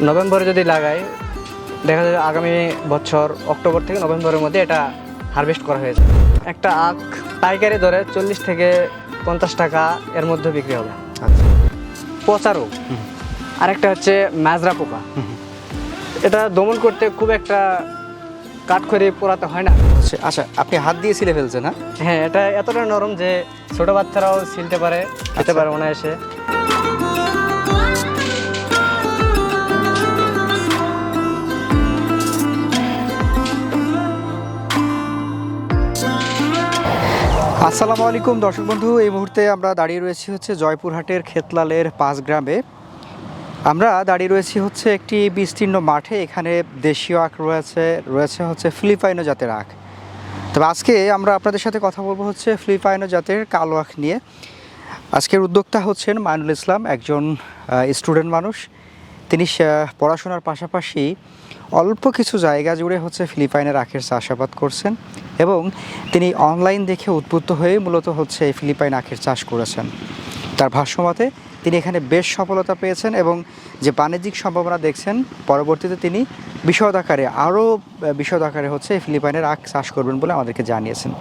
নভেম্বরে যদি লাগাই দেখা যায় আগামী বছর অক্টোবর থেকে নভেম্বরের মধ্যে এটা হারভেস্ট করা হয়ে যাবে একটা আখ পাইকারি দরে চল্লিশ থেকে পঞ্চাশ টাকা এর মধ্যে বিক্রি হবে। আচ্ছা। পচা রোগ। আরেকটা হচ্ছে মাজরা পোকা। এটা দমন করতে খুব একটা কাঠখড়ি পোড়াতে হয় না। আচ্ছা, আপনি হাত দিয়ে ছিলে ফেলছেন হ্যাঁ? হ্যাঁ এটা এতটা নরম যে ছোটো বাচ্চারাও ছিলতে পারে খেতে আচ্ছা। পারে অনায়াসে। আসসালামু আলাইকুম, দর্শক বন্ধু। এই মুহূর্তে আমরা দাঁড়িয়ে রয়েছি হচ্ছে জয়পুরহাটের খেতলালের পাঁচ গ্রামে। আমরা দাঁড়িয়ে রয়েছি হচ্ছে একটি বিস্তীর্ণ মাঠে। এখানে দেশীয় আখ রয়েছে রয়েছে হচ্ছে ফিলিপাইনো জাতের আখ। তবে আজকে আমরা আপনাদের সাথে কথা বলব হচ্ছে ফিলিপাইনো জাতের কালো আখ নিয়ে। আজকের উদ্যোক্তা হচ্ছেন মাইনুল ইসলাম, একজন স্টুডেন্ট মানুষ। তিনি পড়াশোনার পাশাপাশি অল্প কিছু জায়গা জুড়ে হচ্ছে ফিলিপাইনের আখের চাষাবাদ করছেন এবং তিনি অনলাইন দেখে উদ্বুদ্ধ হয়ে মূলত হচ্ছে এই ফিলিপাইন আখের চাষ করেছেন। তার ভাষ্যমতে তিনি এখানে বেশ সফলতা পেয়েছেন এবং যে বাণিজ্যিক সম্ভাবনা দেখছেন, পরবর্তীতে তিনি বিশদ আকারে, আরও বিশদ আকারে হচ্ছে ফিলিপাইনের আখ চাষ করবেন বলে আমাদেরকে জানিয়েছেন।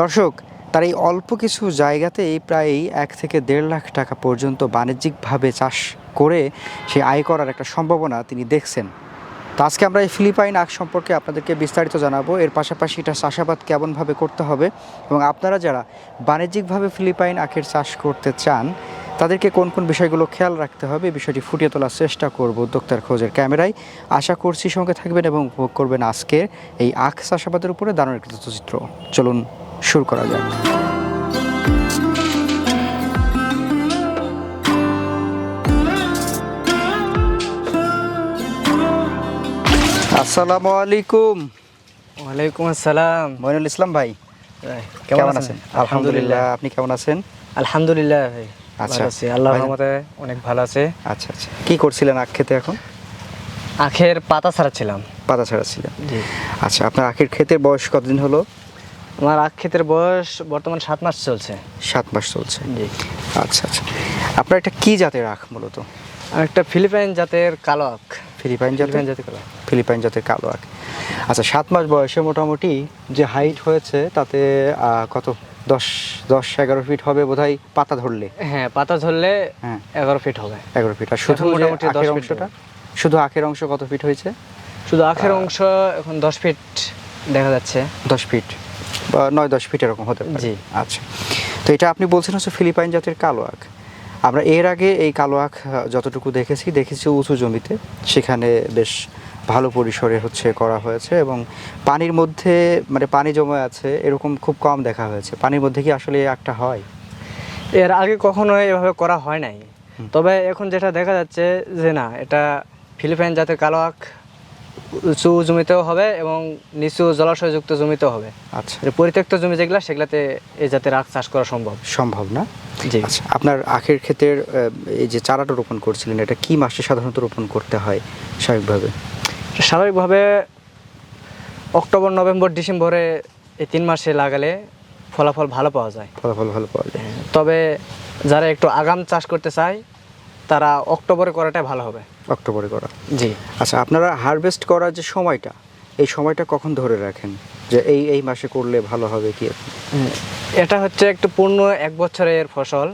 দর্শক তার এই অল্প কিছু জায়গাতেই প্রায় এক থেকে দেড় লাখ টাকা পর্যন্ত বাণিজ্যিকভাবে চাষ করে সে আয় করার একটা সম্ভাবনা তিনি দেখছেন। তো আজকে আমরা এই ফিলিপাইন আখ সম্পর্কে আপনাদেরকে বিস্তারিত জানাব। এর পাশাপাশি এটা চাষাবাদ কেমনভাবে করতে হবে এবং আপনারা যারা বাণিজ্যিকভাবে ফিলিপাইন আখের চাষ করতে চান, তাদেরকে কোন কোন বিষয়গুলো খেয়াল রাখতে হবে বিষয়টি ফুটিয়ে তোলার চেষ্টা করব উদ্যোক্তার খোঁজের ক্যামেরায়। আশা করছি সঙ্গে থাকবেন এবং উপভোগ করবেন আজকের এই আখ চাষাবাদের উপরে দারুণ একটি তথ্যচিত্র। চলুন শুরু করা যাক। আসসালামু আলাইকুম। ওয়ালাইকুম আসসালাম। মইনুল ইসলাম ভাই কেমন আছেন? আলহামদুলিল্লাহ। আপনি কেমন আছেন? আলহামদুলিল্লাহ ভাই আচ্ছা। আছি। আল্লাহর রহমতে অনেক ভালো আছে। আচ্ছা আচ্ছা। কি করছিলেন আখ খেতে এখন? আখের পাতা ছাড়াচ্ছিলাম। পাতা ছাড়া ছিলেন জি। আচ্ছা আপনার আখের ক্ষেতের বয়স কতদিন হলো? আমার আখ ক্ষেতের বয়স বর্তমান সাত মাস চলছে। সাত মাস চলছে। জি। আচ্ছা আচ্ছা। আপনার এটা কি জাতের আখ মূলত? একটা ফিলিপাইন জাতের কালো আখ। ফিলিপাইন জাতের? জাতের কালো ফিলিপাইন জাতের কালো আখ। আচ্ছা সাত মাস বয়সে মোটামুটি যে হাইট হয়েছে তাতে কত? দশ দশ এগারো ফিট হবে বোধহয় পাতা ধরলে। হ্যাঁ পাতা ধরলে হ্যাঁ। এগারো ফিট হবে। এগারো ফিট আর শুধু মোটামুটি দশ অংশটা? শুধু আখের অংশ কত ফিট হয়েছে? শুধু আখের অংশ এখন দশ ফিট দেখা যাচ্ছে। দশ ফিট নয় দশ ফিট এরকম হতে পারে। জি। আচ্ছা। তো এটা আপনি বলছেন হচ্ছে ফিলিপাইন জাতের কালো আখ। আমরা এর আগে এই কালো আখ যতটুকু দেখেছি দেখেছি উঁচু জমিতে। সেখানে বেশ ভালো পরিসরে হচ্ছে করা হয়েছে এবং পানির মধ্যে মানে পানি জমে আছে এরকম খুব কম দেখা হয়েছে। পানির মধ্যে কি আসলে আখটা হয়? এর আগে কখনো এভাবে করা হয় নাই। তবে এখন যেটা দেখা যাচ্ছে যে না এটা ফিলিপাইন জাতের কালো আখ উঁচু জমিতেও হবে এবং নিচু জলাশয়যুক্ত জমিতেও হবে। আচ্ছা। পরিত্যক্ত জমি যেগুলো সেগুলাতে এই জাতের আখ চাষ করা সম্ভব। সম্ভব না? জি। আচ্ছা আপনার আখের ক্ষেতের এই যে চারাটা রোপণ করছিলেন এটা কি মাসে সাধারণত রোপণ করতে হয় স্বাভাবিকভাবে? স্বাভাবিকভাবে অক্টোবর নভেম্বর ডিসেম্বরে এই তিন মাসে লাগালে ফলাফল ভালো পাওয়া যায়। ফলাফল ভালো পাওয়া যায়। তবে যারা একটু আগাম চাষ করতে চায় তারা অক্টোবরে করাটাই ভালো হবে। অক্টোবরে করা। জি। আচ্ছা আপনারা হারভেস্ট করার যে সময়টা এই সময়টা কখন ধরে রাখেন? যে এই এই মাসে করলে ভালো হবে কি? এটা হচ্ছে একটু পূর্ণ এক বছরের ফসল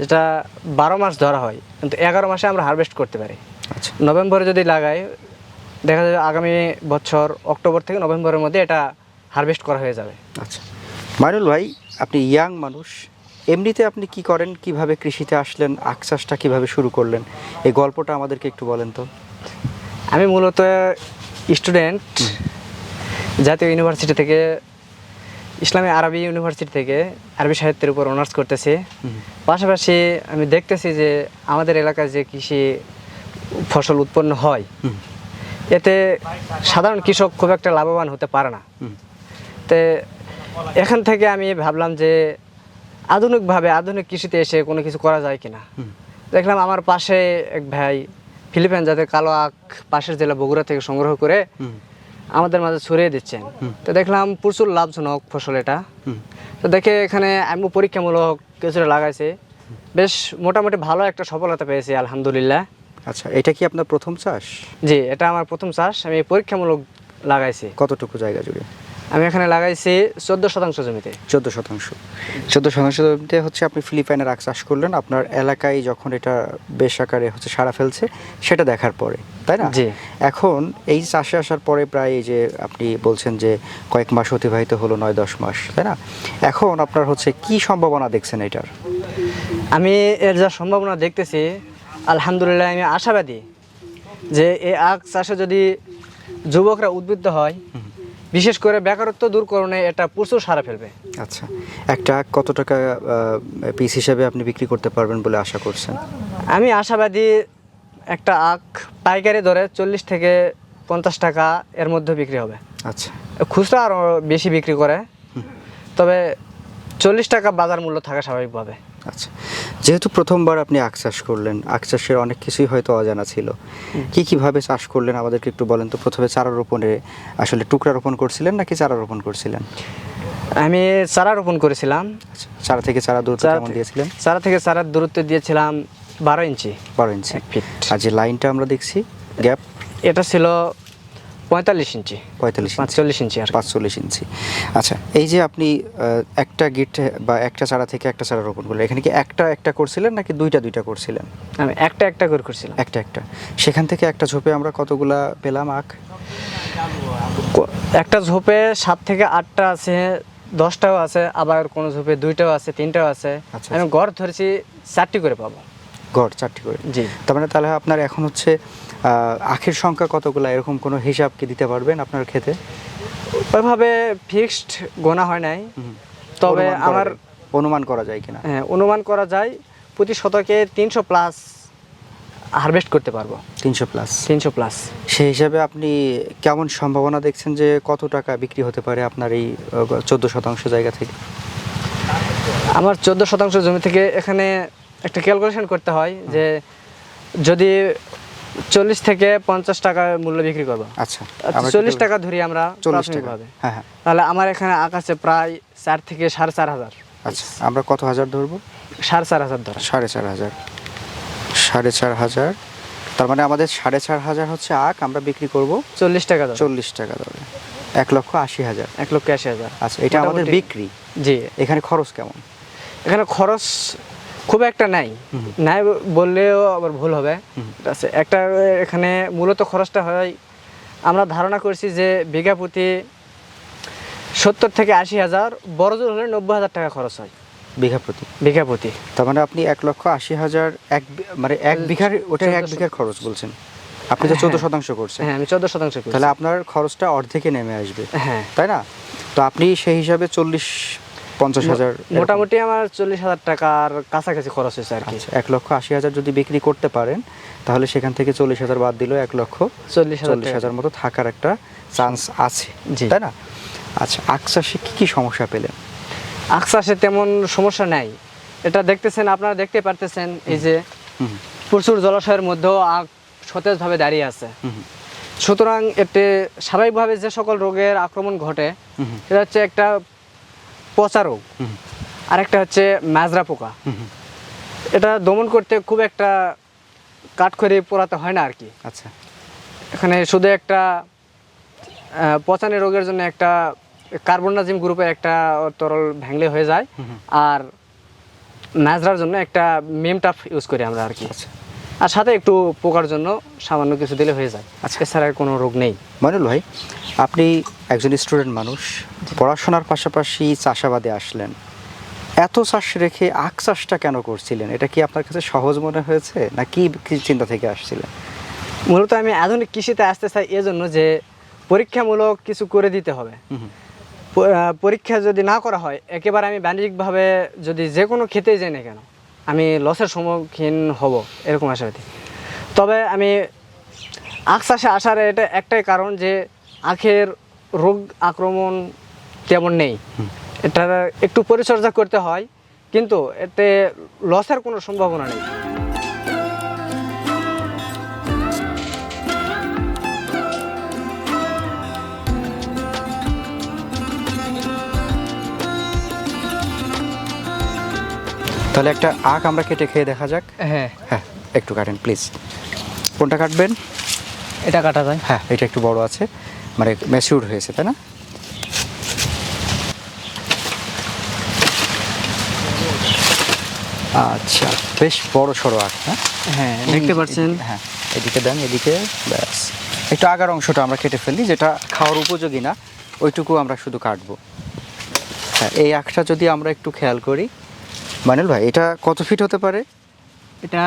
যেটা বারো মাস ধরা হয় কিন্তু এগারো মাসে আমরা হারভেস্ট করতে পারি। আচ্ছা। নভেম্বরে যদি লাগাই দেখা যাবে আগামী বছর অক্টোবর থেকে নভেম্বরের মধ্যে এটা হারভেস্ট করা হয়ে যাবে। আচ্ছা। মাইনুল ভাই আপনি ইয়াং মানুষ এমনিতে আপনি কি করেন? কীভাবে কৃষিতে আসলেন? আখ চাষটা কীভাবে শুরু করলেন? এই গল্পটা আমাদেরকে একটু বলেন তো। আমি মূলত স্টুডেন্ট জাতীয় ইউনিভার্সিটি থেকে ইসলামী আরবি ইউনিভার্সিটি থেকে আরবি সাহিত্যের উপর অনার্স করতেছি। পাশাপাশি আমি দেখতেছি যে আমাদের এলাকায় যে কৃষি ফসল উৎপন্ন হয় এতে সাধারণ কৃষক খুব একটা লাভবান হতে পারে না। তে এখান থেকে আমি ভাবলাম যে আধুনিকভাবে আধুনিক কৃষিতে এসে কোনো কিছু করা যায় কিনা? দেখলাম আমার পাশে এক ভাই ফিলিপাইন জাতের কালো আখ পাশের জেলা বগুড়া থেকে সংগ্রহ করে আমাদের মাঝে ছড়িয়ে দিচ্ছেন। তো দেখলাম প্রচুর লাভজনক ফসল এটা। তো দেখে এখানে আমি পরীক্ষামূলক কিছুটা লাগাইছি। বেশ মোটামুটি ভালো একটা সফলতা পেয়েছি আলহামদুলিল্লাহ। আচ্ছা এটা কি আপনার প্রথম চাষ? জি এটা আমার প্রথম চাষ। আমি পরীক্ষামূলক লাগাইছি। কতটুকু জায়গা জুড়ে? আমি এখানে লাগাইছি চোদ্দ শতাংশ জমিতে। চোদ্দ শতাংশ। চোদ্দ শতাংশ জমিতে হচ্ছে আপনি ফিলিপাইনের আখ চাষ করলেন আপনার এলাকায় যখন এটা বেশ আকারে হচ্ছে সারা ফেলছে সেটা দেখার পরে তাই না? জি। এখন এই চাষে আসার পরে প্রায় এই যে আপনি বলছেন যে কয়েক মাস অতিবাহিত হলো নয় দশ মাস তাই না? এখন আপনার হচ্ছে কি সম্ভাবনা দেখছেন এটার? আমি এর যা সম্ভাবনা দেখতেছি আলহামদুলিল্লাহ আমি আশাবাদী যে এই আখ চাষে যদি যুবকরা উদ্বুদ্ধ হয় বিশেষ করে বেকারত্ব দূরকরণে এটা প্রচুর সারা ফেলবে। আচ্ছা একটা কত টাকা পিস হিসাবে আপনি বিক্রি করতে পারবেন বলে আশা করছেন? আমি আশাবাদী একটা আখ পাইকারি দরে চল্লিশ থেকে পঞ্চাশ টাকা এর মধ্যে বিক্রি হবে। আচ্ছা। খুচরা আরও বেশি বিক্রি করে। তবে চল্লিশ টাকা বাজার মূল্য থাকা স্বাভাবিকভাবে। আচ্ছা। যেহেতু প্রথমবার আপনি আখ চাষ করলেন আখ চাষের অনেক কিছুই হয়তো অজানা ছিল। কি কীভাবে চাষ করলেন? আমাদেরকে একটু বলেন তো প্রথমে চারা রোপণে আসলে টুকরা রোপণ করছিলেন নাকি চারা রোপণ করছিলেন? আমি চারা রোপণ করেছিলাম। আচ্ছা চারা থেকে চারা দূরত্ব চারা কেমন দিয়েছিলেন? চারা থেকে চারার দূরত্ব দিয়েছিলাম বারো ইঞ্চি। বারো ইঞ্চি। আর যে লাইনটা আমরা দেখছি গ্যাপ? এটা ছিল পঁয়তাল্লিশ ইঞ্চি। পঁয়তাল্লিশ পাঁচচল্লিশ ইঞ্চি আর পাঁচচল্লিশ ইঞ্চি। আচ্ছা এই যে আপনি একটা গিট বা একটা চারা থেকে একটা চারা রোপণ করলেন এখানে কি একটা একটা করছিলেন নাকি দুইটা দুইটা করছিলেন? আমি একটা একটা করে করছিলাম। একটা একটা। সেখান থেকে একটা ঝোপে আমরা কতগুলা পেলাম আখ? একটা ঝোপে সাত থেকে আটটা আছে দশটাও আছে আবার কোনো ঝোপে দুইটাও আছে তিনটাও আছে। আচ্ছা, আমি গড় ধরেছি চারটি করে পাবো। গড় চারটি করে। জি। তার মানে তাহলে আপনার এখন হচ্ছে আখের সংখ্যা কতগুলা? এরকম কোনো হিসাব কি দিতে পারবেন আপনার ক্ষেতে? ওইভাবে ফিক্সড গোনা হয় নাই। তবে আমার অনুমান করা যায় কিনা? হ্যাঁ, অনুমান করা যায়। প্রতি শতকে তিনশো প্লাস হারভেস্ট করতে পারব। তিনশো প্লাস তিনশো প্লাস সেই হিসাবে আপনি কেমন সম্ভাবনা দেখছেন যে কত টাকা বিক্রি হতে পারে আপনার এই চোদ্দ শতাংশ জায়গা থেকে? আমার চোদ্দ শতাংশ জমি থেকে এখানে একটা ক্যালকুলেশন করতে হয় যে যদি চল্লিশ থেকে পঞ্চাশ টাকা মূল্য বিক্রি করব। আচ্ছা চল্লিশ টাকা ধরি আমরা চল্লিশ টাকা। হ্যাঁ হ্যাঁ। তাহলে আমার এখানে আকাশে প্রায় চার থেকে সাড়ে চার হাজার। আচ্ছা আমরা কত হাজার ধরবো? সাড়ে চার হাজার ধরা। সাড়ে চার হাজার। সাড়ে চার হাজার। তার মানে আমাদের সাড়ে চার হাজার হচ্ছে আখ আমরা বিক্রি করব চল্লিশ টাকা চল্লিশ টাকা দরে এক লক্ষ আশি হাজার। এক লক্ষ আশি হাজার। আচ্ছা এটা আমাদের বিক্রি। জি। এখানে খরচ কেমন? এখানে খরচ খুব একটা নাই। নাই বললেও আবার ভুল হবে। আছে একটা এখানে মূলত খরচটা হয় আমরা ধারণা করছি যে বিঘা প্রতি সত্তর থেকে আশি হাজার বড় জোর হলে নব্বই হাজার টাকা খরচ হয়। বিঘা প্রতি? বিঘা প্রতি। তার মানে আপনি এক লক্ষ আশি হাজার এক মানে এক বিঘার ওটা এক বিঘার খরচ বলছেন। আপনি তো চোদ্দ হ্যাঁ। শতাংশ করছেন। হ্যাঁ আমি চোদ্দ শতাংশ তাহলে আপনার খরচটা অর্ধেকে নেমে আসবে। হ্যাঁ। তাই না? তো আপনি সেই হিসাবে চল্লিশ পঞ্চাশ হাজার মোটামুটি আমার চল্লিশ হাজার টাকার কাছাকাছি খরচ হয়েছে আর কি। আচ্ছা, এক লক্ষ আশি হাজার যদি বিক্রি করতে পারেন তাহলে সেখান থেকে চল্লিশ হাজার বাদ দিলেও এক লক্ষ চল্লিশ চল্লিশ হাজার মতো থাকার একটা চান্স আছে জি। তাই না? আচ্ছা আখ চাষে কি কি সমস্যা পেলেন? আখ চাষে তেমন সমস্যা নাই। এটা দেখতেছেন আপনারা দেখতে পারতেছেন এই যে প্রচুর জলাশয়ের মধ্যেও আখ সতেজভাবে দাঁড়িয়ে আছে। সুতরাং এতে স্বাভাবিকভাবে যে সকল রোগের আক্রমণ ঘটে এটা হচ্ছে একটা পচা রোগ হুম। আর একটা হচ্ছে মাজরা পোকা। এটা দমন করতে খুব একটা কাঠ কাঠখড়ি পোড়াতে হয় না আর কি আচ্ছা। এখানে শুধু একটা আহ, পচানি রোগের জন্য একটা কার্বনাজিম গ্রুপের একটা তরল ভ্যাংলে হয়ে যায়। আর ম্যাজরার জন্য একটা মেমটাফ ইউজ করি আমরা আর কি আচ্ছা। আর সাথে একটু পোকার জন্য সামান্য কিছু দিলে হয়ে যায়। আজকে আর কোনো রোগ নেই। মনুল ভাই আপনি একজন স্টুডেন্ট মানুষ পড়াশোনার পাশাপাশি চাষাবাদে আসলেন। এত চাষ রেখে আখ চাষটা কেন করছিলেন? এটা কি আপনার কাছে সহজ মনে হয়েছে? না কি চিন্তা থেকে আসছিলেন? মূলত আমি আধুনিক কৃষিতে আসতে চাই এজন্য যে পরীক্ষামূলক কিছু করে দিতে হবে। পরীক্ষা যদি না করা হয় একেবারে আমি বাণিজ্যিকভাবে যদি যে কোনো খেতেই যাই না কেন আমি লসের সম্মুখীন হব এরকম আশাবাদী তবে আমি আখ চাষে আসার এটা একটাই কারণ যে আখের রোগ আক্রমণ তেমন নেই। এটা একটু পরিচর্যা করতে হয় কিন্তু এতে লসের কোনো সম্ভাবনা নেই। তাহলে একটা আখ আমরা কেটে খেয়ে দেখা যাক। হ্যাঁ। হ্যাঁ একটু কাটেন প্লিজ কোনটা কাটবেন? এটা কাটা যায়। হ্যাঁ এটা একটু বড় আছে। মানে ম্যাচিউর হয়েছে তাই না? আচ্ছা বেশ বড় সড়ো আখ হ্যাঁ? হ্যাঁ দেখতে পাচ্ছেন। হ্যাঁ এদিকে দেন এদিকে ব্যাস। একটু আগার অংশটা আমরা কেটে ফেলি যেটা খাওয়ার উপযোগী না ওইটুকু আমরা শুধু কাটবো। হ্যাঁ এই আখটা যদি আমরা একটু খেয়াল করি মানিল ভাই এটা কত ফিট হতে পারে? এটা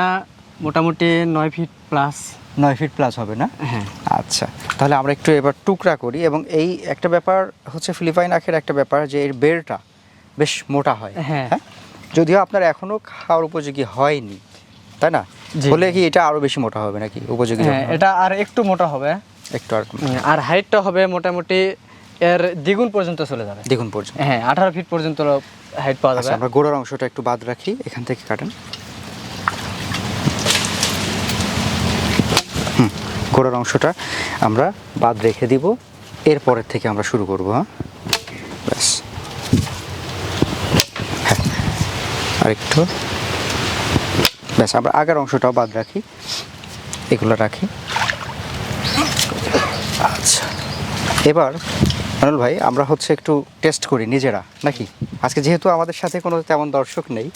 মোটামুটি নয় ফিট প্লাস নয় ফিট প্লাস হবে না? হ্যাঁ। আচ্ছা তাহলে আমরা একটু এবার টুকরা করি এবং এই একটা ব্যাপার হচ্ছে ফিলিপাইন আখের একটা ব্যাপার যে এর বেড়টা বেশ মোটা হয়। হ্যাঁ। যদিও আপনার এখনও খাওয়ার উপযোগী হয়নি তাই না। হলে কি এটা আরও বেশি মোটা হবে নাকি উপযোগী হ্যাঁ এটা আর একটু মোটা হবে। একটু আর আর হাইটটা হবে মোটামুটি এর দ্বিগুণ পর্যন্ত চলে যাবে। দ্বিগুণ পর্যন্ত। হ্যাঁ আঠারো ফিট পর্যন্ত হাইট পাওয়া আচ্ছা যাবে আমরা গোড়ার অংশটা একটু বাদ রাখি এখান থেকে কাটেন। হুম গোড়ার অংশটা আমরা বাদ রেখে দিব। এরপরের থেকে আমরা শুরু করব হ্যাঁ? ব্যাস। হ্যাঁ আরেকটু। ব্যাস আমরা আগের অংশটাও বাদ রাখি। এগুলো রাখি। আচ্ছা এবার মানুল ভাই আমরা হচ্ছে একটু টেস্ট করি নিজেরা নাকি? আজকে যেহেতু আমাদের সাথে কোনো তেমন দর্শক নেই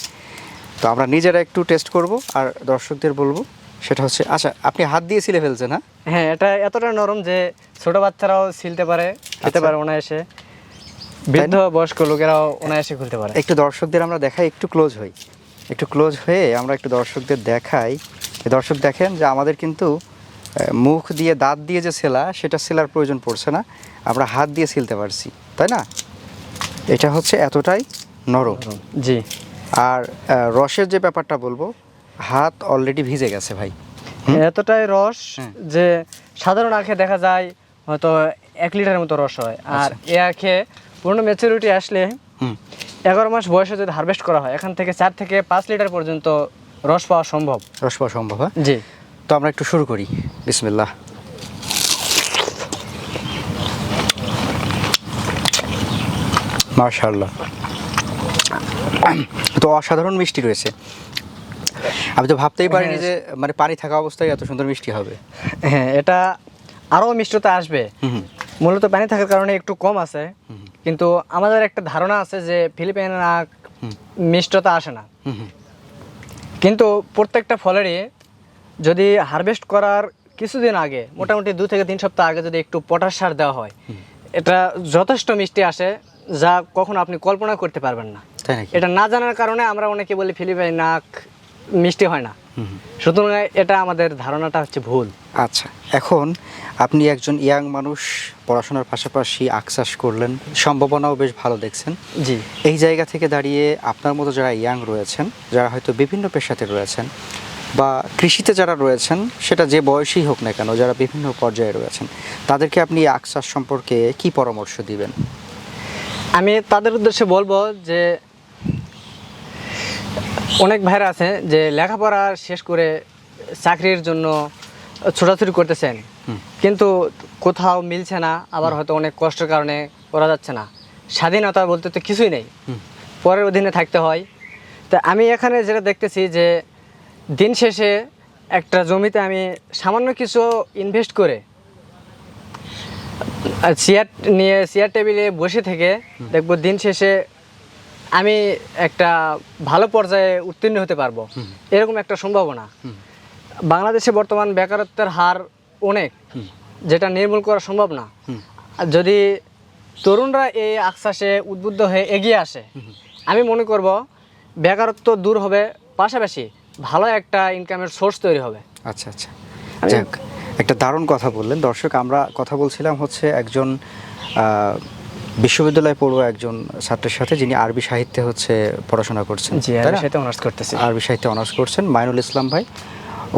তো আমরা নিজেরা একটু টেস্ট করব আর দর্শকদের বলব। সেটা হচ্ছে আচ্ছা আপনি হাত দিয়ে সিলে ফেলছেন হ্যাঁ? হ্যাঁ এটা এতটা নরম যে ছোট বাচ্চারাও ছিলতে পারে খেতে আচ্ছা। পারে অনায়াসে। বৃদ্ধ বয়স্ক লোকেরাও অনায়াসে খুলতে পারে। একটু দর্শকদের আমরা দেখাই একটু ক্লোজ হই। একটু ক্লোজ হয়ে আমরা একটু দর্শকদের দেখাই। দর্শক দেখেন যে আমাদের কিন্তু মুখ দিয়ে দাঁত দিয়ে যে সেলা সেটা সেলার প্রয়োজন পড়ছে না। আমরা হাত দিয়ে সিলতে পারছি তাই না? এটা হচ্ছে এতটাই নরম। জি। আর রসের যে ব্যাপারটা বলব হাত অলরেডি ভিজে গেছে ভাই। এতটাই রস যে সাধারণ আখে দেখা যায় হয়তো এক লিটারের মতো রস হয়। আর এ আখে পূর্ণ ম্যাচুরিটি আসলে এগারো মাস বয়সে যদি হারভেস্ট করা হয় এখান থেকে চার থেকে পাঁচ লিটার পর্যন্ত রস পাওয়া সম্ভব। রস পাওয়া সম্ভব হ্যাঁ? জি। তো আমরা একটু শুরু করি। বিসমিল্লাহ। মার্শাল্লাহ তো অসাধারণ মিষ্টি রয়েছে। আমি তো ভাবতেই পারিনি যে মানে পানি থাকা অবস্থায় এত সুন্দর মিষ্টি হবে। হ্যাঁ এটা আরও মিষ্টতা আসবে। মূলত পানি থাকার কারণে একটু কম আছে। কিন্তু আমাদের একটা ধারণা আছে যে ফিলিপাইনের আখ মিষ্টতা আসে না। কিন্তু প্রত্যেকটা ফলেরই যদি হারভেস্ট করার কিছুদিন আগে মোটামুটি দু থেকে তিন সপ্তাহ আগে যদি একটু পটাশ সার দেওয়া হয় এটা যথেষ্ট মিষ্টি আসে যা কখনো আপনি কল্পনা করতে পারবেন না। এটা না জানার কারণে আমরা অনেকে বলি ফিলিপাইন নাক মিষ্টি হয় না। সুতরাং এটা আমাদের ধারণাটা হচ্ছে ভুল। আচ্ছা এখন আপনি একজন ইয়াং মানুষ পড়াশোনার পাশাপাশি আখ চাষ করলেন সম্ভাবনাও বেশ ভালো দেখছেন। জি। এই জায়গা থেকে দাঁড়িয়ে আপনার মতো যারা ইয়াং রয়েছেন যারা হয়তো বিভিন্ন পেশাতে রয়েছেন বা কৃষিতে যারা রয়েছেন সেটা যে বয়সেই হোক না কেন যারা বিভিন্ন পর্যায়ে রয়েছেন তাদেরকে আপনি আখ চাষ সম্পর্কে কি পরামর্শ দিবেন? আমি তাদের উদ্দেশ্যে বলব যে অনেক ভাইরা আছে যে লেখাপড়া শেষ করে চাকরির জন্য ছোটাছুটি করতেছেন। কিন্তু কোথাও মিলছে না আবার হয়তো অনেক কষ্টের কারণে করা যাচ্ছে না। স্বাধীনতা বলতে তো কিছুই নেই। পরের অধীনে থাকতে হয়। তো আমি এখানে যেটা দেখতেছি যে দিন শেষে একটা জমিতে আমি সামান্য কিছু ইনভেস্ট করে আর চেয়ার নিয়ে চেয়ার টেবিলে বসে থেকে দেখব দিন শেষে আমি একটা ভালো পর্যায়ে উত্তীর্ণ হতে পারব। এরকম একটা সম্ভাবনা। বাংলাদেশে বর্তমান বেকারত্বের হার অনেক যেটা নির্মূল করা সম্ভব না। আর যদি তরুণরা এই আশ্বাসে উদ্বুদ্ধ হয়ে এগিয়ে আসে আমি মনে করব বেকারত্ব দূর হবে পাশাপাশি ভালো একটা ইনকামের সোর্স তৈরি হবে। আচ্ছা আচ্ছা। যাক একটা দারুণ কথা বললেন। দর্শক আমরা কথা বলছিলাম হচ্ছে একজন বিশ্ববিদ্যালয়ে পড়ুয়া একজন ছাত্রের সাথে যিনি আরবি সাহিত্যে হচ্ছে পড়াশোনা করছেন জি অনার্স করতেছি। আরবি সাহিত্যে অনার্স করছেন মাইনুল ইসলাম ভাই।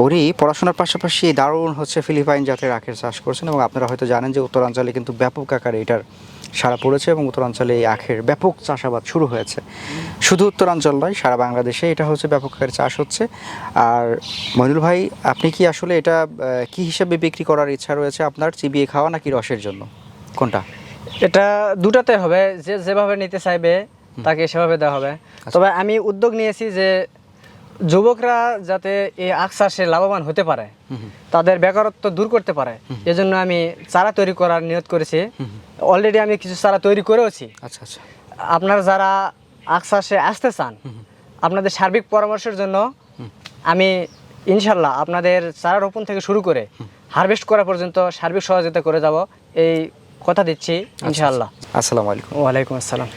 উনি পড়াশোনার পাশাপাশি দারুণ হচ্ছে ফিলিপাইন জাতের আখের চাষ করছেন এবং আপনারা হয়তো জানেন যে উত্তরাঞ্চলে কিন্তু ব্যাপক আকারে এটার সারা পড়েছে এবং উত্তরাঞ্চলে এই আখের ব্যাপক চাষাবাদ শুরু হয়েছে। শুধু উত্তরাঞ্চল নয় সারা বাংলাদেশে এটা হচ্ছে ব্যাপক আকারে চাষ হচ্ছে। আর মইনুল ভাই আপনি কি আসলে এটা কি হিসাবে বিক্রি করার ইচ্ছা রয়েছে আপনার চিবিয়ে খাওয়া নাকি রসের জন্য? কোনটা? এটা দুটাতে হবে যে যেভাবে নিতে চাইবে তাকে সেভাবে দেওয়া হবে। তবে আমি উদ্যোগ নিয়েছি যে যুবকরা যাতে এই আখ চাষে লাভবান হতে পারে তাদের বেকারত্ব দূর করতে পারে এজন্য আমি চারা তৈরি করার নিয়ত করেছি। অলরেডি আমি কিছু চারা তৈরি করেওছি। আচ্ছা আচ্ছা। আপনারা যারা আখ চাষে আসতে চান আপনাদের সার্বিক পরামর্শের জন্য আমি ইনশাল্লাহ আপনাদের চারা রোপণ থেকে শুরু করে হারভেস্ট করা পর্যন্ত সার্বিক সহযোগিতা করে যাব এই কথা দিচ্ছি ইনশাল্লাহ আসসালামু আলাইকুম। ওয়ালাইকুম আসসালাম।